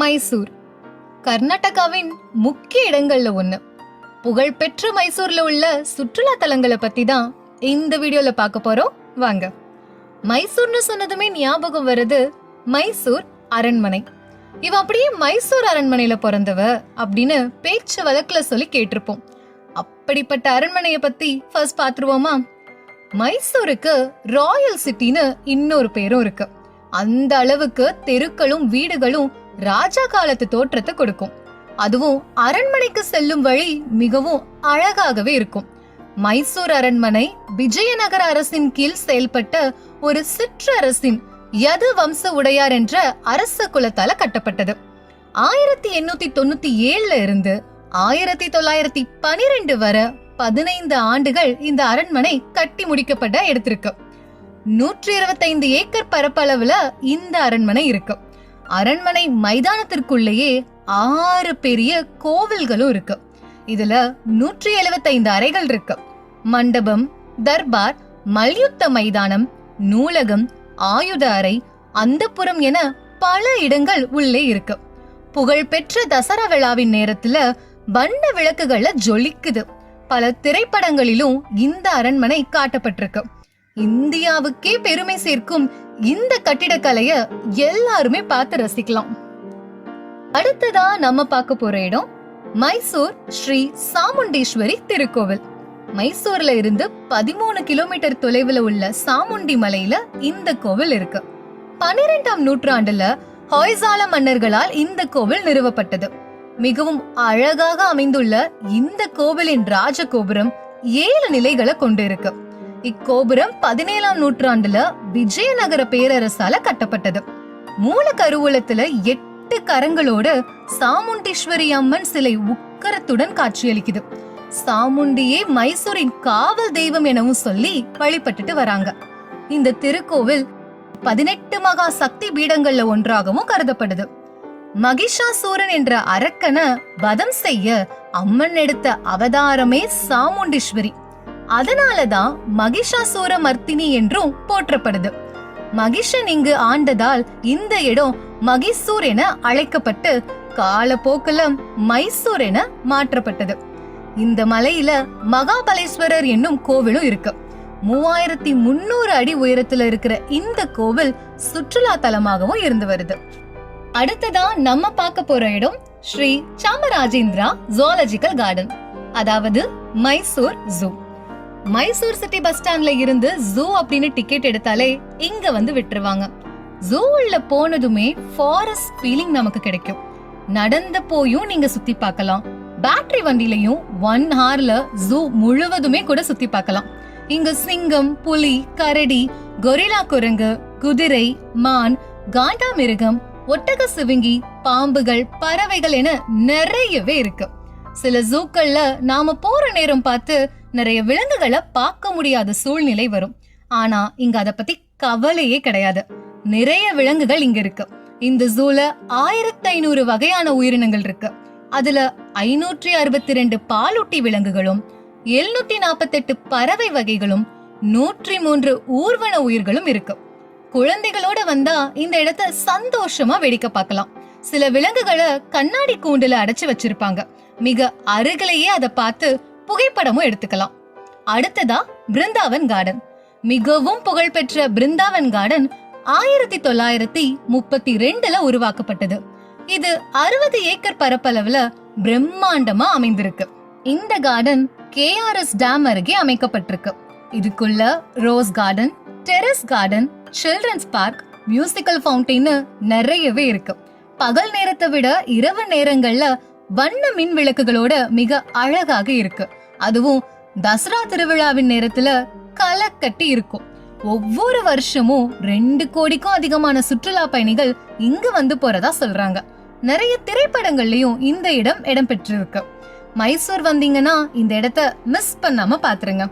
மைசூர். கர்நாடகாவின் முக்கிய இடங்கள்ல ஒண்ணு. புகழ்பெற்ற மைசூர்ல உள்ள சுற்றுலா தலங்களை பத்தி தான் இந்த வீடியோல பார்க்க போறோம். வாங்க. மைசூர்னு சொன்னதுமே ஞாபகம் வருது மைசூர் அரண்மனை. இவ அப்படியே மைசூர் அரண்மனையில பிறந்தவ அப்படின்னு பேச்சு வழக்குல சொல்லி கேட்டிருப்போம். அப்படிப்பட்ட அரண்மனைய பத்தி ஃபர்ஸ்ட் பாத்துருவோமா மைசூருக்கு ராயல் சிட்டின்னு இன்னொரு பேரும் இருக்கு. அந்த அளவுக்கு தெருக்களும் வீடுகளும் ராஜா காலத்து தோற்றத்தை கொடுக்கும். அதுவும் அரண்மனைக்கு செல்லும் வழி மிகவும் அழகாகவே இருக்கும். மைசூர் அரண்மனை விஜயநகர அரசின் கீழ் செயல்பட்ட ஒரு சிற்றரசின் யது வம்ச உடையார் என்ற அரச குலத்தால கட்டப்பட்டது. ஆயிரத்தி எண்ணூத்தி தொண்ணூத்தி ஏழுல இருந்து ஆயிரத்தி தொள்ளாயிரத்தி பனிரெண்டு வரை பதினைந்து ஆண்டுகள் இந்த அரண்மனை கட்டி முடிக்கப்பட எடுத்திருக்கு நூற்றி இருபத்தைந்து ஏக்கர் பரப்பளவுல இந்த அரண்மனை இருக்கு. அரண்மனை மைதானத்திற்குள்ளேயே ஆறு பெரிய கோவில்களும் இருக்கு. இதுல நூற்றி எழுபத்தைந்து அறைகள் இருக்கு. மண்டபம் தர்பார் மல்யுத்த மைதானம் நூலகம் ஆயுத அறை அந்தப்புறம் என பல இடங்கள் உள்ளே இருக்கு. புகழ்பெற்ற தசரா விழாவின் நேரத்துல வண்ண விளக்குகள்ல ஜொலிக்குது. பல திரைப்படங்களிலும் இந்த அரண்மனை காட்டப்பட்டிருக்கு. இந்தியாவுக்கே பெருமை சேர்க்கும் இந்த கட்டிடக்கலைய எல்லாருமே பார்த்து ரசிக்கலாம். அடுத்ததா நம்ம பார்க்க போற இடம் மைசூர் ஸ்ரீ சாமுண்டீஸ்வரி திருக்கோவில். மைசூர்ல இருந்து பதிமூணு கிலோமீட்டர் தொலைவுல உள்ள சாமுண்டி மலையில இந்த கோவில் இருக்கு. பன்னிரெண்டாம் நூற்றாண்டுல ஹொய்சால மன்னர்களால் இந்த கோவில் நிறுவப்பட்டது. மிகவும் அழகாக அமைந்துள்ள இந்த கோவிலின் ராஜகோபுரம் ஏழு நிலைகளை கொண்டு இருக்கு இக்கோபுரம் பதினேழாம் நூற்றாண்டுல விஜயநகர பேரரசால கட்டப்பட்டது. மூல கருவூலத்துல எட்டு கரங்களோட சாமுண்டீஸ்வரி அம்மன் சிலை உக்கரத்துடன் காட்சியளிக்குது. சாமுண்டியே மைசூரின் காவல் தெய்வம் எனவும் சொல்லி வழிபட்டுட்டு வராங்க. இந்த திருக்கோவில் பதினெட்டு மகா சக்தி பீடங்கள்ல ஒன்றாகவும் கருதப்படுது. மகிஷாசூரன் என்ற அரக்கனை வதம் செய்ய அம்மன் எடுத்த அவதாரமே சாமுண்டீஸ்வரி. அதனாலதான் மகிஷாசூர மர்த்தினி என்றும் போற்றப்படுது. மகிஷன் இங்கு ஆண்டதால் இந்த இடம் மகிசூர் என அழைக்கப்பட்டு காலப்போக்கில் மைசூர் என மாற்றப்பட்டது. இந்த மலையில மகாபலேஸ்வரர் என்னும் கோவிலும் இருக்கு. மூவாயிரத்தி முன்னூறு அடி உயரத்துல இருக்கிற இந்த கோவில் சுற்றுலா தலமாகவும் இருந்து வருது. அடுத்ததா நம்ம பார்க்க போற இடம் ஸ்ரீ சாமராஜேந்திரா ஜுவாலஜிக்கல் கார்டன். அதாவது Mysore zoo. Mysore city bus ஸ்டாண்ட்ல இருந்து ஜூ அப்படின்னு டிக்கெட் எடுத்தாலே இங்க வந்து விட்டுருவாங்க. ஜூ உள்ள போனதுமே ஃபாரஸ்ட் ஃபீலிங் நமக்கு கிடைக்கும். நடந்து போயும் நீங்க சுத்தி பார்க்கலாம். பேட்டரி வண்டிலையும் ஒன் ஹார்ல ஜூ முழுவதுமே கூட சுத்தி பார்க்கலாம். இங்க சிங்கம் புலி கரடி கொரிலா குரங்கு குதிரை மான் காண்டாமிருகம் ஒட்டக சிவிங்கி பாம்புகள் பறவைகள் என நிறையவே இருக்கு. சில ஜூக்கள்ல நாம போற நேரம் பார்த்து நிறைய விலங்குகளை பார்க்க முடியாத சூழ்நிலை வரும். ஆனா இங்க அத பத்தி கவலையே கிடையாது. நிறைய விலங்குகள் இங்க இருக்கு. இந்த ஜூல ஆயிரத்தி ஐநூறு வகையான உயிரினங்கள் இருக்கு. அதுல ஐநூற்றி அறுபத்தி ரெண்டு பாலூட்டி விலங்குகளும் எழுநூத்தி நாற்பத்தெட்டு பறவை வகைகளும் நூற்றி மூன்று ஊர்வன உயிர்களும் இருக்கு. குழந்தைகளோட வந்தா இந்த இடத்த சந்தோஷமா வெடிக்க பார்க்கலாம். சில விலங்குகளை கண்ணாடி கூண்டுல அடைச்சு வச்சிருப்பாங்க. மிக அருகிலேயே அதை பார்த்து புகைப்படமும் எடுத்துக்கலாம். அடுத்ததா பிருந்தாவன் கார்டன் மிகவும் புகழ்பெற்ற பிருந்தாவன் கார்டன் ஆயிரத்தி தொள்ளாயிரத்தி முப்பத்தி ரெண்டுல உருவாக்கப்பட்டது. இது அறுபது ஏக்கர் பரப்பளவுல பிரம்மாண்டமா அமைந்திருக்கு. இந்த கார்டன் கேஆர்எஸ் டேம் அருகே அமைக்கப்பட்டிருக்கு. இதுக்குள்ள rose garden terrace garden children's park musical fountain நிறையவே இருக்கு. பகல் நேரத்தை விட இரவு நேரங்கள்ல வண்ண மின் விளக்குகளோட மிக அழகாக இருக்கு. அதுவும் தசரா திருவிழாவின் நேரத்துல கலக்கட்டி இருக்கும். ஒவ்வொரு வருஷமும் ரெண்டு கோடிக்கும் அதிகமான சுற்றுலா பயணிகள் இங்கு வந்து போறதா சொல்றாங்க. நிறைய திரைப்படங்கள்லயும் இந்த இடம் இடம்பெற்றிருக்கு மைசூர் வந்தீங்கன்னா இந்த இடத்த மிஸ் பண்ணாம பாத்துருங்க.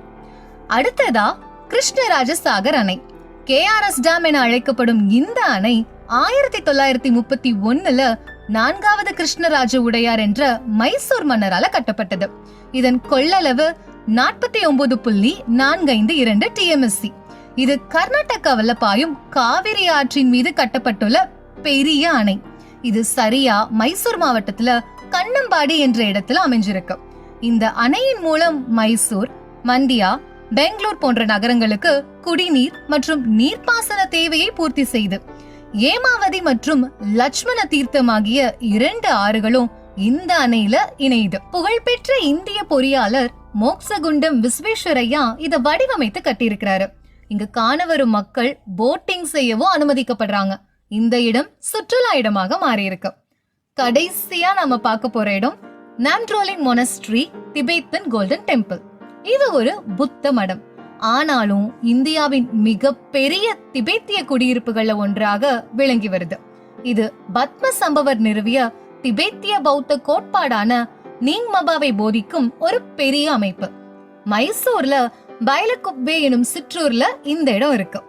அடுத்ததா கிருஷ்ணராஜ சாகர் அணை கேஆர்எஸ் டேம் என அழைக்கப்படும் இந்த அணை ஆயிரத்தி தொள்ளாயிரத்தி முப்பத்தி ஒன்னுல நான்காவது கிருஷ்ணராஜ உடையார் என்ற மைசூர் மன்னரால கட்டப்பட்டது. இதன் கொள்ளளவு நாற்பத்தி ஒன்பது புள்ளி நான்கு ஐந்து இரண்டு டிஎம்எஸ்சி இது கர்நாடகாவில் பாயும் காவிரி ஆற்றின் மீது கட்டப்பட்டுள்ள பெரிய அணை. இது சரியா மைசூர் மாவட்டத்துல கண்ணம்பாடி என்ற இடத்துல அமைஞ்சிருக்கு. இந்த அணையின் மூலம் மைசூர் மண்டியா பெங்களூர் போன்ற நகரங்களுக்கு குடிநீர் மற்றும் நீர்ப்பாசன தேவையை பூர்த்தி செய்து ஏமாவதி மற்றும் லட்சுமண தீர்த்தம் ஆகிய இரண்டு ஆறுகளும் இந்த அணையில இணையுது. புகழ்பெற்ற இந்திய பொறியாளர் மோக்சகுண்டம் விஸ்வேஸ்வரையா இத வடிவமைத்து கட்டியிருக்கிறாரு. இங்க காண வரும் மக்கள் போட்டிங் செய்யவும் அனுமதிக்கப்படுறாங்க. இந்த இடம் சுற்றுலா இடமாக மாறியிருக்கு. கடைசியா நாம பார்க்க போற இடம் Namdroling monastery Tibetan golden temple. இது ஒரு புத்த மடம். ஆனாலும் இந்தியாவின் மிக பெரிய திபெத்திய குடியிருப்புகள்ல ஒன்றாக விளங்கி வருது. இது பத்ம சம்பவர் நிறுவிய திபெத்திய பௌத்த கோட்பாடான நீங்மபாவை போதிக்கும் ஒரு பெரிய அமைப்பு. மைசூர்ல பைலகுப்பே எனும் சிற்றூர்ல இந்த இடம் இருக்கு.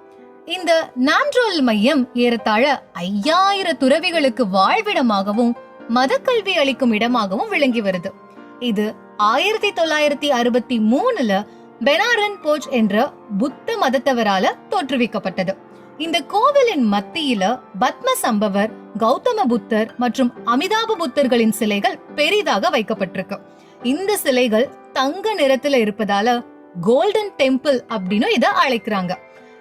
இந்த நாம்ட்ரோல் மையம் ஏறத்தாழ ஐயாயிர துறவிகளுக்கு வாழ்விடமாகவும் மதக்கல்வி அளிக்கும் இடமாகவும் விளங்கி வருது. இது ஆயிரத்தி தொள்ளாயிரத்தி அறுபத்தி மூணுல பெனாரன் போஜ் என்ற புத்த மதத்தவரால தோற்றுவிக்கப்பட்டது. இந்த கோவிலின் மத்தியில பத்ம சம்பவர் கௌதம புத்தர் மற்றும் அமிதாப புத்தர்களின் சிலைகள் பெரிதாக வைக்கப்பட்டிருக்கு. இந்த சிலைகள் தங்க நிறத்துல இருப்பதால கோல்டன் டெம்பிள் அப்படின்னு இதை அழைக்கிறாங்க.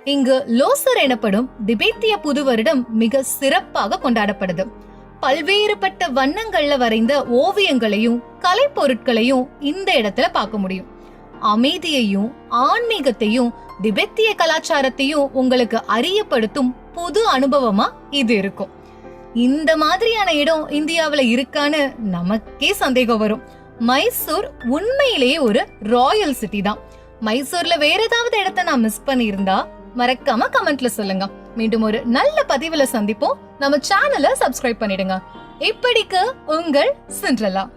இங்கு லோசர் எனப்படும் திபெத்திய புது வருடம் மிக சிறப்பாக கொண்டாடப்படுது. பல்வேறுபட்ட வண்ணங்கள்ல வரைந்த ஓவியங்களையும் கலைப்பொருட்களையும் இந்த இடத்துல பார்க்க முடியும். அமைதியையும் ஆன்மீகத்தையும் திபெத்திய கலாச்சாரத்தையும் உங்களுக்கு அறியப்படுத்தும் புது அனுபவமா இது இருக்கும். இந்த மாதிரியான இடம் இந்தியாவில் இருக்கான்னு நமக்கே சந்தேகம் வரும். மைசூர் உண்மையிலேயே ஒரு ராயல் சிட்டி தான். மைசூர்ல வேற ஏதாவது இடத்த நான் மிஸ் பண்ணியிருந்தா மறக்காம கமெண்ட்ல சொல்லுங்க. மீண்டும் ஒரு நல்ல பதிவுல சந்திப்போம். நம்ம சேனலை சப்ஸ்கிரைப் பண்ணிடுங்க. இப்படிக்கு உங்கள் சிண்ட்ரலா.